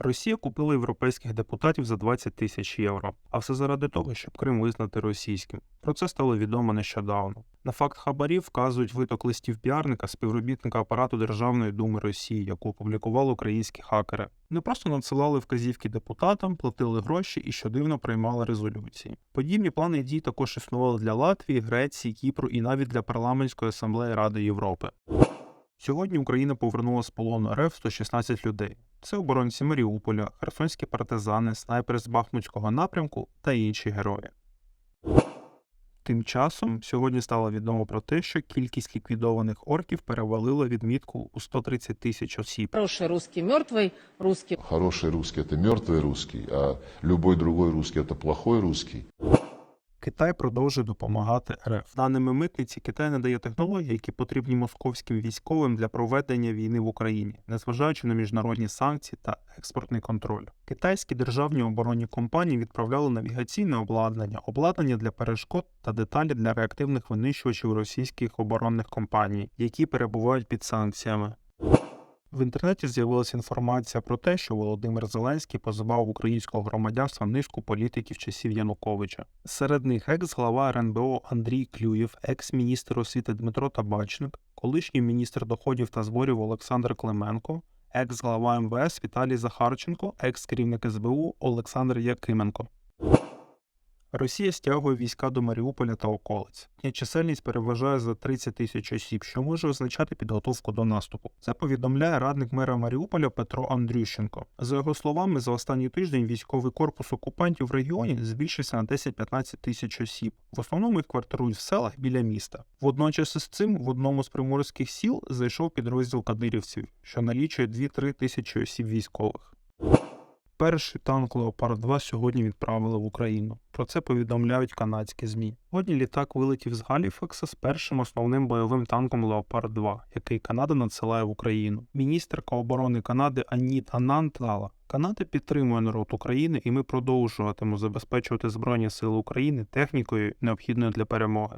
Росія купила європейських депутатів за 20 тисяч євро, а все заради того, щоб Крим визнати російським. Про це стало відомо нещодавно. На факт хабарів вказують виток листів піарника співробітника апарату Державної думи Росії, яку опублікували українські хакери. Вони просто надсилали вказівки депутатам, платили гроші і щодивно приймали резолюції. Подібні плани дій також існували для Латвії, Греції, Кіпру і навіть для парламентської асамблеї Ради Європи. Сьогодні Україна повернула з полону РФ 116 людей. Це оборонці Маріуполя, херсонські партизани, снайпери з Бахмутського напрямку та інші герої. Тим часом сьогодні стало відомо про те, що кількість ліквідованих орків перевалила відмітку у 130 тисяч осіб. Хороший русский мертвый, русский Хороший русский – это мертвый русский, а любой другой русский – это плохой русский. Китай продовжує допомагати РФ. Даними митниці, Китай надає технології, які потрібні московським військовим для проведення війни в Україні, незважаючи на міжнародні санкції та експортний контроль. Китайські державні оборонні компанії відправляли навігаційне обладнання, обладнання для перешкод та деталі для реактивних винищувачів російських оборонних компаній, які перебувають під санкціями. В інтернеті з'явилася інформація про те, що Володимир Зеленський позбав українського громадянства низку політиків часів Януковича. Серед них екс-глава РНБО Андрій Клюєв, екс-міністр освіти Дмитро Табачник, колишній міністр доходів та зборів Олександр Клименко, екс-глава МВС Віталій Захарченко, екс-керівник СБУ Олександр Якименко. Росія стягує війська до Маріуполя та околиць. Їхня чисельність переважає за 30 тисяч осіб, що може означати підготовку до наступу. Це повідомляє радник мера Маріуполя Петро Андрющенко. За його словами, за останній тиждень військовий корпус окупантів в регіоні збільшився на 10-15 тисяч осіб. В основному їх квартирують в селах біля міста. Водночас із цим в одному з приморських сіл зайшов підрозділ кадирівців, що налічує 2-3 тисячі осіб військових. Перший танк Леопард 2 сьогодні відправили в Україну. Про це повідомляють канадські ЗМІ. Сьогодні літак вилетів з Галіфакса з першим основним бойовим танком Леопард 2, який Канада надсилає в Україну. Міністерка оборони Канади Аніт Анант дала. Канада підтримує народ України, і ми продовжуватимемо забезпечувати Збройні Сили України технікою, необхідною для перемоги.